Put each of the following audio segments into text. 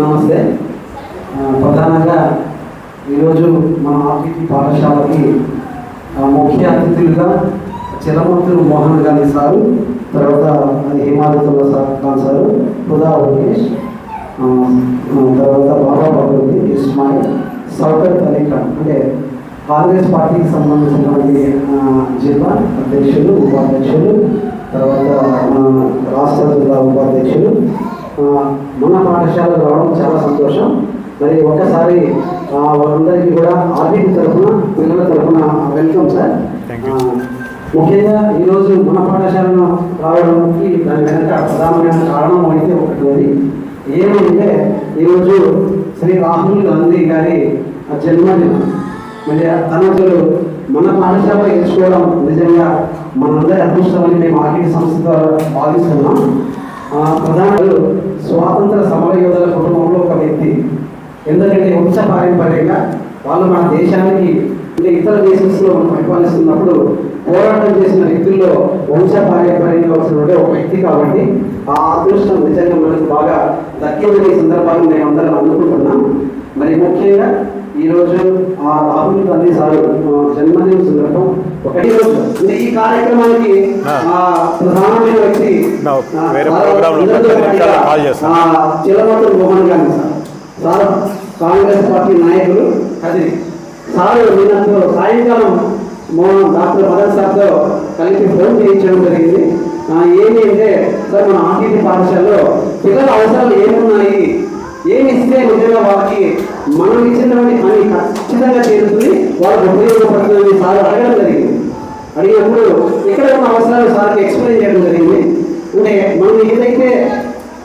నమస్తే. ప్రధానంగా ఈరోజు మన ఆర్టీటీ పాఠశాలకి ముఖ్య అతిథులుగా చిరమంతులు మోహన్ గాంధీ సారు తర్వాత హిమాలతుల్లా సార్ ఖాన్ సారు హుదా ఉమేష్ తర్వాత బాబా భగవతి ఇస్మాయిల్ సౌకర్ అలీ ఖాన్ అంటే కాంగ్రెస్ పార్టీకి సంబంధించినటువంటి జిల్లా అధ్యక్షులు ఉపాధ్యక్షులు తర్వాత ఆ, రాష్ట్ర జిల్లా ఉపాధ్యక్షులు మన పాఠశాలకు రావడం చాలా సంతోషం. మరి ఒకసారి వాళ్ళందరికీ కూడా ఆర్బీటీ తరఫున పిల్లల తరఫున వెల్కమ్ సార్. ముఖ్యంగా ఈరోజు మన పాఠశాలను రావడానికి దాని వెనక ప్రధానమైన కారణం అయితే ఒకటి ఉంది. ఏమంటే ఈరోజు శ్రీ రాహుల్ గాంధీ గారి జన్మదినం. మరి తనతులు మన పాఠశాల ఎంచుకోవడం నిజంగా మనందరి అదృష్టమని మేము ఆర్థిక సంస్థ ద్వారా భావిస్తున్నాం ప్రధానులు స్వాతంత్ర సమర యోధుల కుటుంబంలో ఒక వ్యక్తి. ఎందుకంటే వంశ పారంపర్యంగా వాళ్ళు మన దేశానికి ఇతర దేశంలో మనం పరిపాలిస్తున్నప్పుడు పోరాటం చేసిన వ్యక్తుల్లో వంశ పారంపర్యంగా వచ్చినటువంటి ఒక వ్యక్తి కాబట్టి ఆ అదృష్టం నిజంగా మనకు బాగా దక్కిందనే సందర్భాన్ని మేము అందరం అనుకుంటున్నాం మరి ముఖ్యంగా ఈ రోజు ఆ రాహుల్ గాంధీ సార్ జన్మదిన సందర్భం ఒకటి రోజు. ఈ కార్యక్రమానికి ప్రధానమైన వ్యక్తి చిలమూరు మోహన్ గాంధీ సార్. కాంగ్రెస్ పార్టీ నాయకులు అది సార్ నిన్నతో సాయంకాలం మోహన్ డాక్టర్ మదన్ సార్తో కలిసి ఫోన్ చేయించడం జరిగింది. ఏమి అంటే సార్ మన ఆర్టీసీ పాఠశాలలో పిల్లల అవసరాలు ఏమున్నాయి? ఏమి ఇస్తే నిజంగా వాళ్ళకి మనం ఇచ్చినటువంటి పని ఖచ్చితంగా చేరుతుంది. వాళ్ళకి ఉపయోగపడుతుందని సార్ అడగడం జరిగింది. అడిగినప్పుడు ఇక్కడ ఉన్న అవసరాలు సార్కి ఎక్స్ప్లెయిన్ చేయడం జరిగింది. అంటే మనం ఏదైతే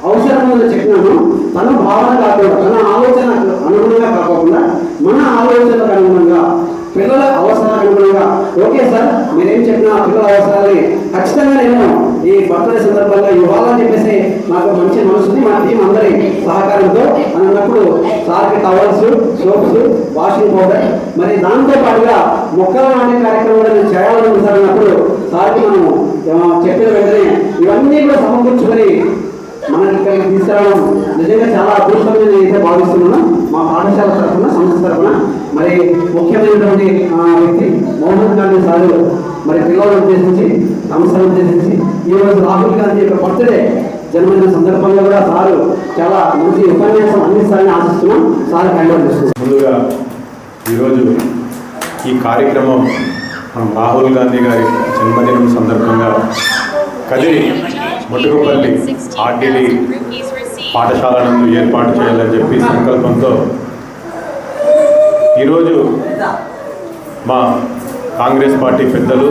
అవసరం చెప్పినామో తన భావన కాకుండా తన ఆలోచన అనుగుణంగా కాకుండా మన ఆలోచనకు అనుగుణంగా పిల్లల అవసరాలు అనుగుణంగా ఓకే సార్ మీరేం చెప్పినా పిల్లల అవసరాలని ఖచ్చితంగా నేను ఈ బర్త్డే సందర్భంగా ఇవ్వాలని చెప్పేసి నాకు మంచి మనసుని మా టీం అందరి సహకారంతో అన్నప్పుడు సార్కి టవల్స్ సోప్స్ వాషింగ్ పౌడర్ మరి దాంతో పాటుగా మొక్కలు నాటే కార్యక్రమం కూడా నేను చేయాలని సార్ అన్నప్పుడు సార్కి మనము చెప్పిన వెంటనే ఇవన్నీ కూడా సమకూర్చుకొని మనకి ఇక్కడికి తీసుకురావడం నిజంగా చాలా అదృష్టంగా అయితే భావిస్తున్నాను. మా పాఠశాల తరఫున సంస్థ తరఫున. మరి ముఖ్యమైనటువంటి వ్యక్తి మోహన్ గాంధీ సార్ మరి పిల్లలను ఉద్దేశించి సంస్థను ఉద్దేశించి ఈ రోజు రాహుల్ గాంధీ యొక్క బర్త్డే జన్మదిన సందర్భంగా కూడా సారు చాలా మంచి ఉపన్యాసం అందిస్తారని ఆశిస్తున్నాం. సార్ హ్యాండ్ ముందుగా ఈరోజు ఈ కార్యక్రమం మనం రాహుల్ గాంధీ గారి జన్మదినం సందర్భంగా కదిరి ముటుకుపల్లి ఆర్టీడీ పాఠశాలను ఏర్పాటు చేయాలని చెప్పి సంకల్పంతో ఈరోజు మా కాంగ్రెస్ పార్టీ పెద్దలు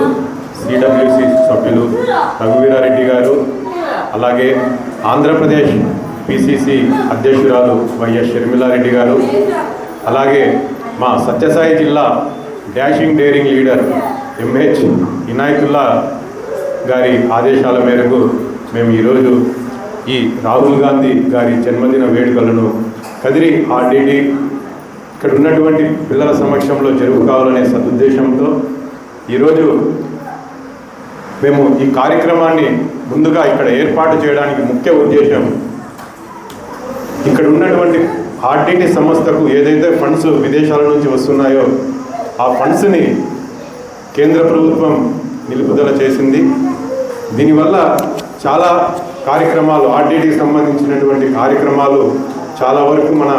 సిడబ్ల్యూసి సభ్యులు రఘువీరారెడ్డి గారు అలాగే ఆంధ్రప్రదేశ్ పిసిసి అధ్యక్షురాలు వైఎస్ షర్మిలారెడ్డి గారు అలాగే మా సత్యసాయి జిల్లా dashing daring leader M H Inayatulla గారి ఆదేశాల మేరకు మేము ఈరోజు ఈ రాహుల్ గాంధీ గారి జన్మదిన వేడుకలను కదిరి ఆర్డీడీ ఇక్కడ ఉన్నటువంటి పిల్లల సమక్షంలో జరుపుకోవాలనే సదుద్దేశంతో ఈరోజు మేము ఈ కార్యక్రమాన్ని ముందుగా ఇక్కడ ఏర్పాటు చేయడానికి ముఖ్య ఉద్దేశం ఇక్కడ ఉన్నటువంటి ఆర్టీటీ సంస్థకు ఏదైతే ఫండ్స్ విదేశాల నుంచి వస్తున్నాయో ఆ ఫండ్స్ని కేంద్ర ప్రభుత్వం నిలుపుదల చేసింది. దీనివల్ల చాలా కార్యక్రమాలు ఆర్డీటీకి సంబంధించినటువంటి కార్యక్రమాలు చాలా వరకు మన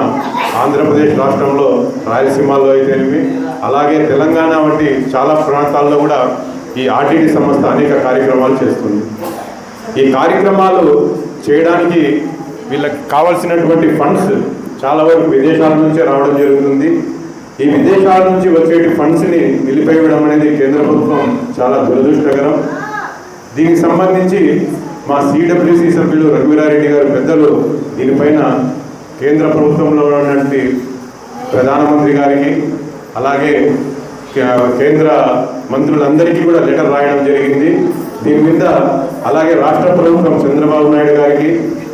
ఆంధ్రప్రదేశ్ రాష్ట్రంలో రాయలసీమలో అయితేనేవి అలాగే తెలంగాణ వంటి చాలా ప్రాంతాల్లో కూడా ఈ ఆర్టీటీ సంస్థ అనేక కార్యక్రమాలు చేస్తుంది. ఈ కార్యక్రమాలు చేయడానికి వీళ్ళకి కావాల్సినటువంటి ఫండ్స్ చాలా వరకు విదేశాల నుంచే రావడం జరుగుతుంది. ఈ విదేశాల నుంచి వచ్చే ఫండ్స్ని నిలిపేయడం అనేది కేంద్ర ప్రభుత్వం చాలా దురదృష్టకరం. దీనికి సంబంధించి మా సిడబ్ల్యూసి సభ్యులు రఘువీరారెడ్డి గారు పెద్దలు దీనిపైన కేంద్ర ప్రభుత్వంలో ఉన్నటువంటి ప్రధానమంత్రి గారికి అలాగే కేంద్ర మంత్రులందరికీ కూడా లెటర్ రాయడం జరిగింది. దీని మీద అలాగే రాష్ట్ర ప్రభుత్వం చంద్రబాబు నాయుడు గారికి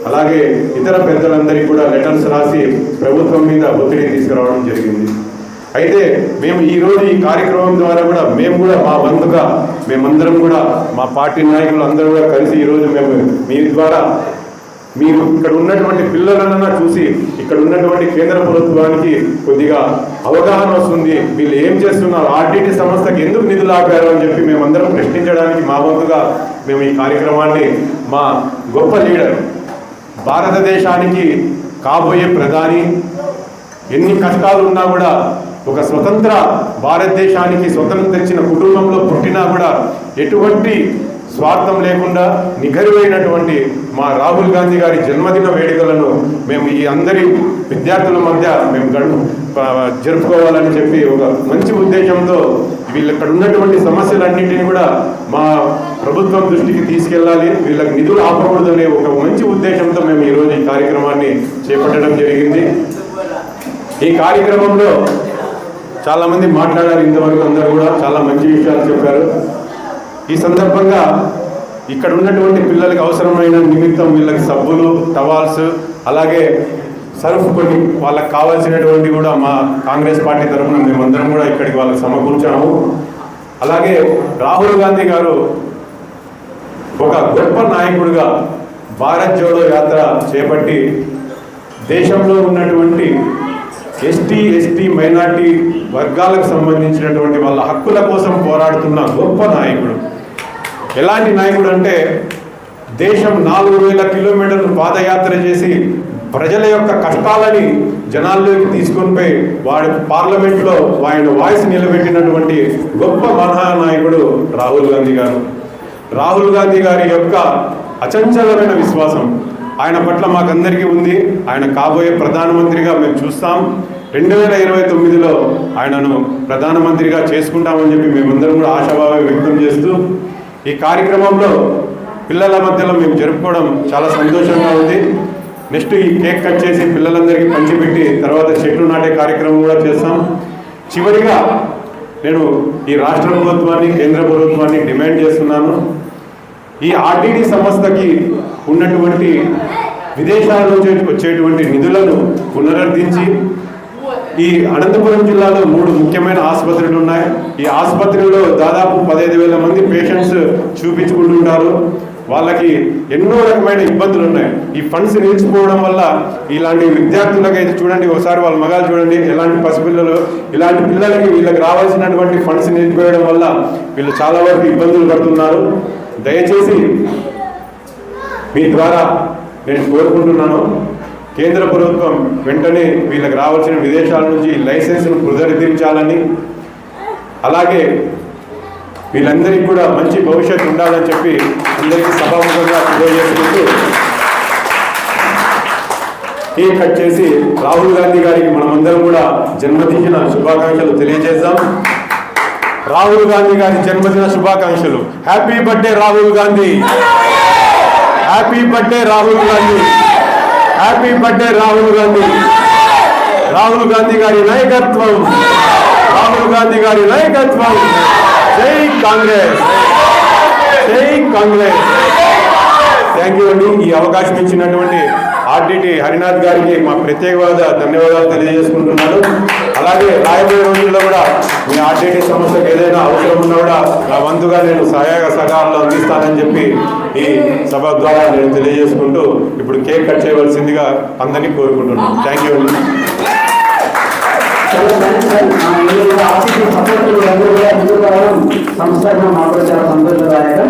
అలాగే ఇతర పెద్దలందరికీ కూడా లెటర్స్ రాసి ప్రభుత్వం మీద ఒత్తిడి తీసుకురావడం జరిగింది. అయితే మేము ఈరోజు ఈ కార్యక్రమం ద్వారా కూడా మేము కూడా మా వంతుగా మేమందరం కూడా మా పార్టీ నాయకులు అందరూ కూడా కలిసి ఈరోజు మేము మీ ద్వారా మీరు ఇక్కడ ఉన్నటువంటి పిల్లలన్నా చూసి ఇక్కడ ఉన్నటువంటి కేంద్ర ప్రభుత్వానికి కొద్దిగా అవగాహన వస్తుంది. వీళ్ళు ఏం చేస్తున్నారు? ఆర్టీటీ సంస్థకి ఎందుకు నిధులు ఆపారు అని చెప్పి మేమందరం ప్రశ్నించడానికి మా వంతుగా మేము ఈ కార్యక్రమాన్ని మా గొప్ప లీడర్ భారతదేశానికి కాబోయే ప్రధాని ఎన్ని కష్టాలు ఉన్నా కూడా ఒక స్వతంత్ర భారతదేశానికి స్వతంత్రం తెచ్చిన కుటుంబంలో పుట్టినా కూడా ఎటువంటి స్వార్థం లేకుండా నిఘరువైనటువంటి మా రాహుల్ గాంధీ గారి జన్మదిన వేడుకలను మేము ఈ అందరి విద్యార్థుల మధ్య మేము గడు జరుపుకోవాలని చెప్పి ఒక మంచి ఉద్దేశంతో వీళ్ళు ఇక్కడ ఉన్నటువంటి సమస్యలన్నింటినీ కూడా మా ప్రభుత్వం దృష్టికి తీసుకెళ్ళాలి. వీళ్ళకి నిధులు ఆపకూడదు అనే ఒక మంచి ఉద్దేశంతో మేము ఈరోజు ఈ కార్యక్రమాన్ని చేపట్టడం జరిగింది. ఈ కార్యక్రమంలో చాలామంది మాట్లాడారు ఇంతవరకు అందరూ కూడా చాలా మంచి విషయాలు చెప్పారు. ఈ సందర్భంగా ఇక్కడ ఉన్నటువంటి పిల్లలకి అవసరమైన నిమిత్తం వీళ్ళకి సబ్బులు టవాల్స్ అలాగే సర్ఫ్ కొన్ని వాళ్ళకి కావాల్సినటువంటి కూడా మా కాంగ్రెస్ పార్టీ తరఫున మేమందరం కూడా ఇక్కడికి వాళ్ళకి సమకూర్చాము. అలాగే రాహుల్ గాంధీ గారు ఒక గొప్ప నాయకుడిగా భారత్ జోడో యాత్ర చేపట్టి దేశంలో ఉన్నటువంటి ఎస్టీ ఎస్టీ మైనార్టీ వర్గాలకు సంబంధించినటువంటి వాళ్ళ హక్కుల కోసం పోరాడుతున్న గొప్ప నాయకుడు. ఎలాంటి నాయకుడు అంటే దేశం నాలుగు వేల కిలోమీటర్లు పాదయాత్ర చేసి ప్రజల యొక్క కష్టాలని జనాల్లోకి తీసుకొని పోయి వాడి పార్లమెంట్లో ఆయన వాయిస్ నిలబెట్టినటువంటి గొప్ప మహానాయకుడు రాహుల్ గాంధీ గారు. రాహుల్ గాంధీ గారి యొక్క అచంచలమైన విశ్వాసం ఆయన పట్ల మాకందరికీ ఉంది. ఆయన కాబోయే ప్రధానమంత్రిగా మేము చూస్తాం. రెండు వేల ఇరవై తొమ్మిదిలో ఆయనను ప్రధానమంత్రిగా చేసుకుంటామని చెప్పి మేమందరం కూడా ఆశాభావం వ్యక్తం చేస్తూ ఈ కార్యక్రమంలో పిల్లల మధ్యలో మేము జరుపుకోవడం చాలా సంతోషంగా ఉంది. నెక్స్ట్ ఈ కేక్ కట్ చేసి పిల్లలందరికీ పంచిపెట్టి తర్వాత చెట్లు నాటే కార్యక్రమం కూడా చేస్తాం. చివరిగా నేను ఈ రాష్ట్ర ప్రభుత్వాన్ని కేంద్ర ప్రభుత్వాన్ని డిమాండ్ చేస్తున్నాను. ఈ ఆర్టీడీ సంస్థకి ఉన్నటువంటి విదేశాల నుంచి వచ్చేటువంటి నిధులను పునరుద్ధరించి ఈ అనంతపురం జిల్లాలో మూడు ముఖ్యమైన ఆసుపత్రులు ఉన్నాయి. ఈ ఆసుపత్రిలో దాదాపు పదహైదు వేల మంది పేషెంట్స్ చూపించుకుంటుంటారు. వాళ్ళకి ఎన్నో రకమైన ఇబ్బందులు ఉన్నాయి. ఈ ఫండ్స్ నిలిచిపోవడం వల్ల ఇలాంటి విద్యార్థులకు అయితే చూడండి ఒకసారి వాళ్ళ మగాలు చూడండి ఎలాంటి పసిపిల్లలు ఇలాంటి పిల్లలకి వీళ్ళకి రావాల్సినటువంటి ఫండ్స్ నిలిచిపోయడం వల్ల వీళ్ళు చాలా వరకు ఇబ్బందులు పడుతున్నారు. దయచేసి మీ ద్వారా నేను కోరుకుంటున్నాను కేంద్ర ప్రభుత్వం వెంటనే వీళ్ళకి రావాల్సిన విదేశాల నుంచి లైసెన్స్ను పునరుద్ధరించాలని అలాగే వీళ్ళందరికీ కూడా మంచి భవిష్యత్తు ఉండాలని చెప్పి అందరికీ సభాముఖంగా తెలియజేసుకుంటూ కేక్ కట్ చేసి రాహుల్ గాంధీ గారికి మనమందరం కూడా జన్మదించిన శుభాకాంక్షలు తెలియజేద్దాం. రాహుల్ గాంధీ గారి జన్మదిన శుభాకాంక్షలు. Happy birthday Rahul Gandhi. Happy birthday Rahul Gandhi. Happy birthday Rahul Gandhi. Rahul Gandhi గారి నాయకత్వం. రాహుల్ గాంధీ గారి నాయకత్వం. జై కాంగ్రెస్. జై కాంగ్రెస్. థ్యాంక్ యూ అండి. ఈ అవకాశం ఇచ్చినటువంటి ఆర్డిటి హరినాథ్ గారికి మా ప్రత్యేకవాద ధన్యవాదాలు తెలియజేసుకుంటున్నాను. అలాగే రాయబోయే రోజుల్లో కూడా మీ ఆర్డిటి సంస్థకు ఏదైనా అవసరం ఉన్నా కూడా నా వంతుగా నేను సహాయ సహకారాలు అందిస్తానని చెప్పి ఈ సభ ద్వారా నేను తెలియజేసుకుంటూ ఇప్పుడు కేక్ కట్ చేయవలసిందిగా అందరినీ కోరుకుంటున్నాను. థ్యాంక్ యూ సంస్థ మా మాకు చాలా సంతోషదాయకం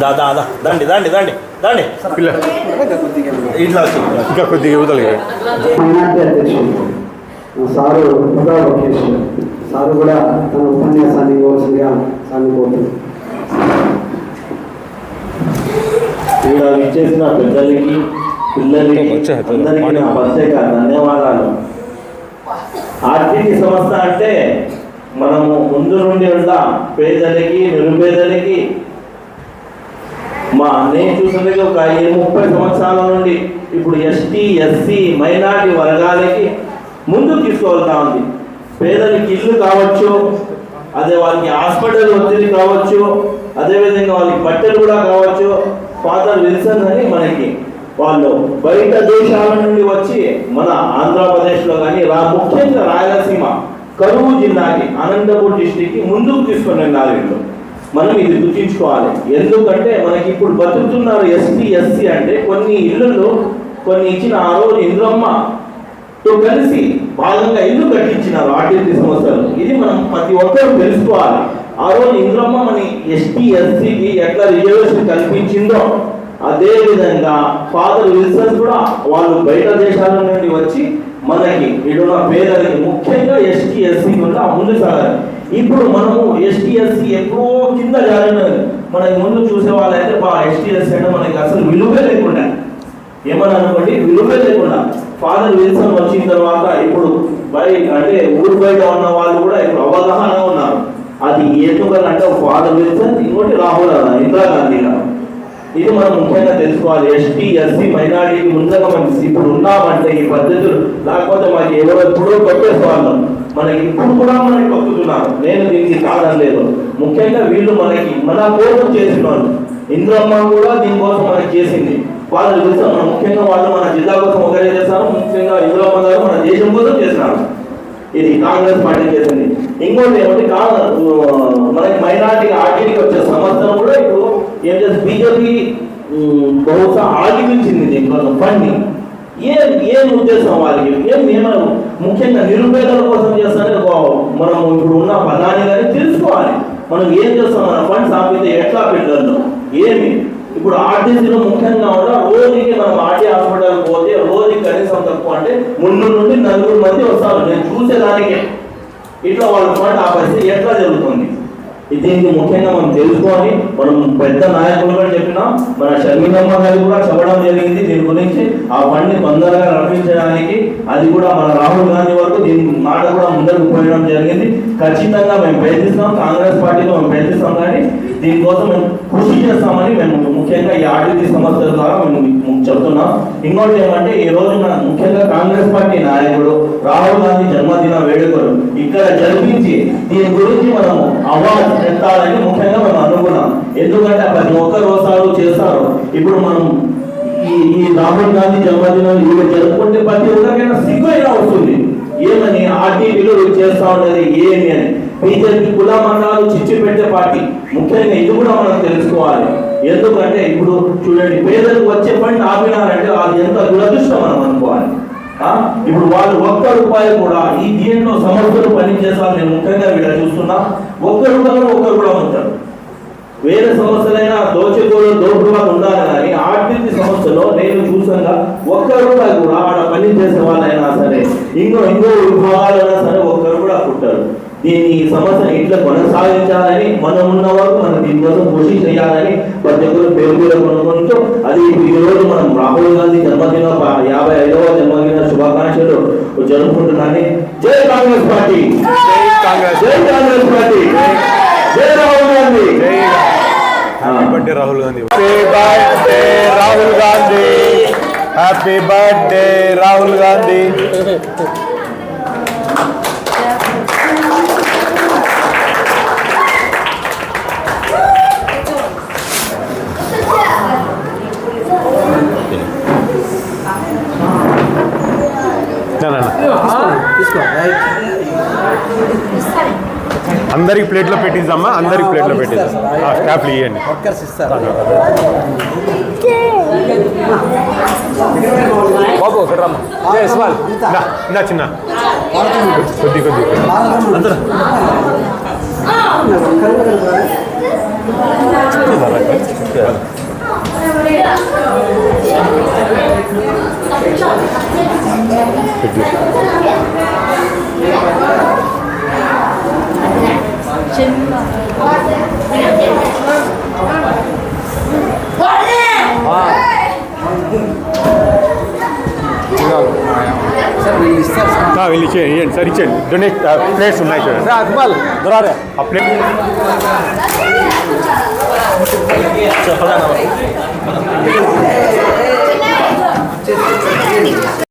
దా దా దా. దండి దండి దండి దండి. పిల్ల. ఇట్లా ఇంకా కొద్దిగా అధ్యక్షుడు సారు సారు కూడా తన ఉపన్యాసాన్ని ఇవ్వాల్సిందిగా సార్ని కోరుతున్నాను. ఇక్కడ ఇచ్చేసిన పెద్దలకి పిల్లలకి అందరికీ నా ప్రత్యేక ధన్యవాదాలు. ఆర్టీసీ సంస్థ అంటే మనము ముందు నుండి ఉన్న పేదలకి నిరుపేదలకి మా నేను చూసింది ఒక ఈ ముప్పై సంవత్సరాల నుండి ఇప్పుడు ఎస్టీ ఎస్సీ మైనారిటీ వర్గాలకి ముందు తీసుకువెళ్తా ఉంది. పేదలకి ఇల్లు కావచ్చు అదే వాళ్ళకి హాస్పిటల్ ఒత్తిడి కావచ్చు అదేవిధంగా వాళ్ళకి బట్టలు కూడా కావచ్చు ఫాదర్ విల్సన్ అని మనకి వాళ్ళు బయట దేశాల నుండి వచ్చి మన ఆంధ్రప్రదేశ్లో కానీ రా ముఖ్యంగా రాయలసీమ కరువు జిల్లాకి అనంతపూర్ డిస్టిక్కి ముందుకు తీసుకుని వెళ్ళాలి వీళ్ళు. మనం ఇది గుర్తించుకోవాలి. ఎందుకంటే మనకి ఇప్పుడు బతుకుతున్నారు ఎస్టీ ఎస్సీ అంటే కొన్ని ఇళ్ళు కొన్ని ఇచ్చిన ఆ రోజు ఇంద్రమ్మ తో కలిసి భాగంగా ఇల్లు కట్టించినారు ఆర్టీసీ సంస్థలు. ఇది మనం ప్రతి ఒక్కరు తెలుసుకోవాలి. ఆ రోజు ఇంద్రమ్మ మన ఎస్టీ ఎస్సీకి ఎట్లా రిజర్వేషన్ కల్పించిందో అదే విధంగా ఫాదర్ విల్సన్స్ కూడా వాళ్ళు బయట దేశాల నుండి వచ్చి మనకి ఇటున్న పేదలకి ముఖ్యంగా ఎస్టీ ఎస్సీ కూడా ముందు సాగాలి ఇప్పుడు మనము ఎస్టీ ఎక్కువ కింద జారిన మనకి ముందు చూసే వాళ్ళైతే బా ఎస్టీఎస్సి అంటే మనకి అసలు విలువే లేకుండా. ఏమని అనుకోండి? విలువే లేకుండా. ఫాదర్ విల్సన్ వచ్చిన తర్వాత ఇప్పుడు బై అంటే ఊరు బయట ఉన్న వాళ్ళు కూడా ఇప్పుడు అవగాహన ఉన్నారు. అది ఎందుకంటే ఫాదర్ విల్సన్ ఇంకోటి రాహుల్ ఇందిరాగాంధీ గారు ఇది మనం ముఖ్యంగా తెలుసుకోవాలి. ఎస్టీ ఎస్సీ మైనారిటీ ముందుగా మనం ఇప్పుడు ఉన్నామంటే ఈ పద్ధతులు లేకపోతే మాకు ఎవరో ఎప్పుడో కొట్టేసుకోవాలి మనకి ఇప్పుడు కూడా మనకి కొట్టుతున్నారు. నేను దీనికి కాదనలేదు ముఖ్యంగా వీళ్ళు మనకి మన కోసం చేసినారు ఇంద్రమ్మ కూడా దీనికోసం మనకి చేసింది. వాళ్ళు తెలుసు మన ముఖ్యంగా వాళ్ళు మన జిల్లా కోసం ఒకరే చేస్తారు. ముఖ్యంగా ఇంద్రమ్మ గారు మన దేశం కోసం చేసినారు ఇది కాంగ్రెస్ పార్టీ చేసింది. ఇంకోటి ఏమంటే కాదు మనకి మైనార్టీ ఆర్టీకి వచ్చే సమస్యలు కూడా ఇప్పుడు ఏం చేస్తుంది బీజేపీ బహుశా ఆగిపించింది దీనికోసం ఫండింగ్ ఏం ఏం ఉద్దేశం వాళ్ళకి? ఏం ఏమైనా ముఖ్యంగా నిరుపేదల కోసం చేస్తానే మనం ఇప్పుడు ఉన్న పదాన్ని కానీ తెలుసుకోవాలి. మనం ఏం చేస్తాం? మన ఫండ్స్ ఆపితే ఎట్లా పెట్టగలం ఏమి? ఇప్పుడు ఆర్టీసీలో ముఖ్యంగా కూడా రోజుకి మనం ఆర్టీ హాస్పిటల్ పోతే రోజుకి కనీసం తక్కువ అంటే ముందు నుండి నలుగురు మంది వస్తారు. నేను చూసేదానికి ఇట్లా వాళ్ళ ఫండ్ పరిస్థితి ఎట్లా జరుగుతుంది? ఇది దీనికి ముఖ్యంగా మనం తెలుసుకొని మనం పెద్ద నాయకులు కూడా చెప్పినాం. మన షర్మిలమ్మ గారు కూడా చెప్పడం జరిగింది దీని గురించి. ఆ ఫండ్ని తొందరగా నడిపించడానికి అది కూడా మన రాహుల్ గాంధీ వరకు దీని మాట కూడా ముందరకు పోయడం జరిగింది. ఖచ్చితంగా మేము ప్రయత్నిస్తాం. కాంగ్రెస్ పార్టీలో మేము ప్రయత్నిస్తాం కానీ దీనికోసం మేము కృషి చేస్తామని మేము ముఖ్యంగా ఈ ఆర్టీసీ సంస్థల ద్వారా మేము చెబుతున్నాం చెప్తున్నాం. ఇంకోటి ఏమంటే ఈ రోజు మన ముఖ్యంగా కాంగ్రెస్ పార్టీ నాయకుడు రాహుల్ గాంధీ జన్మదిన వేడుకలు ఇక్కడ జరిపించి దీని గురించి మనము అవార్డు ఎత్తాలని ముఖ్యంగా మనం అనుకున్నాం. ఎందుకంటే ప్రతి ఒక్కరు వస్తారు చేస్తారు. ఇప్పుడు మనం ఈ ఈ రాహుల్ గాంధీ జన్మదినం ఇవి జరుపుకుంటే ప్రతి ఒక్కరికైనా సిగ్గు అయినా వస్తుంది. ఏమని ఆర్టీవీలో వీళ్ళు చేస్తా ఉండేది ఏమి అని. బీజేపీ కుల మండలాలు చిచ్చి పెట్టే పార్టీ. ముఖ్యంగా ఇది కూడా మనం తెలుసుకోవాలి. ఎందుకంటే ఇప్పుడు చూడండి పేదలకు వచ్చే పని ఆపినారంటే అది ఎంత దురదృష్టం మనం అనుకోవాలి. ఇప్పుడు వాళ్ళు ఒక్క రూపాయి కూడా ఈ దీంట్లో సమస్యలు పనిచేసాలని నేను ముఖ్యంగా వీళ్ళ చూస్తున్నా. ఒక్క రూపాయలు ఒక్కరు కూడా ఉంటారు. వేరే సమస్యలైనా దోచుకోలు దోపుడుగా ఉండాలి కానీ ఆర్థిక సమస్యలో నేను చూసాగా ఒక్క రూపాయి కూడా ఆడ పని చేసే వాళ్ళైనా సరే ఇంకో ఇంకో విభాగాలైనా సరే ఒక్కరు కూడా పుట్టారు. దీన్ని ఈ సమస్యను ఇట్లా కొనసాగించాలని మనం ఉన్న వరకు మనం దీనికోసం కృషి చేయాలని ప్రతి ఒక్కరు పేరు పేరు కొనుక్కుంటూ అది రోజు మనం రాహుల్ గాంధీ జన్మదిన యాభై ఐదవ జన్మదిన శుభాకాంక్షలు జరుపుకుంటున్నాను జై కాంగ్రెస్ పార్టీ. జై కాంగ్రెస్. పార్టీ. జై Rahul Gandhi. Rahul Gandhi. Rahul Gandhi. Happy birthday Rahul Gandhi. అందరికి ప్లేట్లో పెట్టిద్దామా? అందరికి ప్లేట్లో పెట్టిద్దాం. ఆ, స్టాఫ్లు ఇవ్వండి బాబు ఇక్కడ రమ్మా. చిన్న. కొద్ది కొద్ది. అందరూ. ఇస్తారు సార్ ఆ, వెళ్ళి ఇచ్చేయండి ఇవ్వండి సార్ ఇచ్చేయండి డొనేట్ ప్లేట్స్ ఉన్నాయి చూడండి రా అక్బల్ దొరారే ఆ ప్లేట్ técnica.